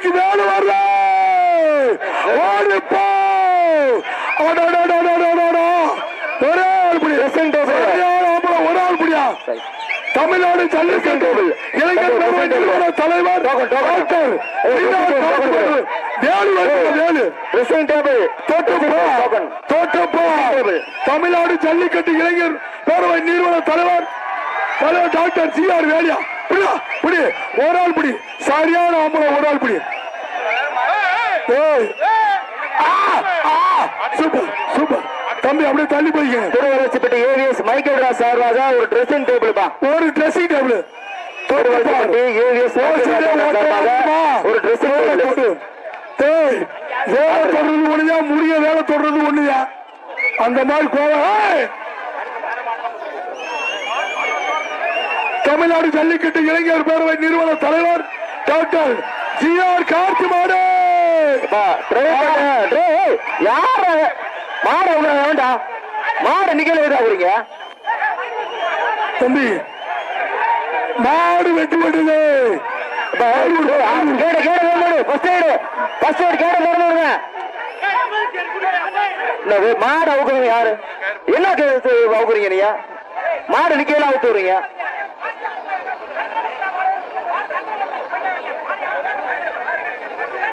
கைக்கு வேலை வர்ற ஓடிப்போ ஒரு ஆள் புரியா ஒரு ஆள் புரியா தமிழ்நாடு ஜல்லிக்கட்டு இளைஞர் தலைவர் டாக்டர் தமிழ்நாடு ஜல்லிக்கட்டு இளைஞர் பேரவை நிறுவன தலைவர் தலைவர் டாக்டர் சி ஆர் வேலியா புடியா புடி. ஒரு ஆள் புடி. சரியான ஆம்பளை ஒரு ஆள் புடி. Super super. தம்பி அப்படியே தள்ளி போய்க்க. திருவள்ளச்சிப்பட்டி ஏவிஎஸ் மைக்கேல் ராஜ் சார்பாக ஒரு ட்ரெஸ்ஸிங் டேபிள் பா. ஒரு ட்ரெஸ்ஸிங் டேபிள் திருவள்ளச்சிப்பட்டி ஏவிஎஸ் ஒரு ட்ரெஸ்ஸிங் டேபிள் ஏய், வேலை தொடர்றது ஒண்ணுயா? முடிய வேலை தொடர்றது ஒண்ணுயா? அந்த மாதிரி கோவம். தமிழ்நாடு ஜல்லிக்கட்டு இளைஞர் பேரவை நிறுவன தலைவர் டாக்டர் ஜி ஆர் ட்ரே, ஏய், யார்? மாடு அவங்க வேண்டா மாடு போறீங்க. தம்பி மாடு வெட்டி வேணுங்க மாடு. அவுக்குறீங்க யாரு? என்ன அவுக்குறீங்க நீங்க? மாடு நிக்கல அவுத்து விடுறீங்க.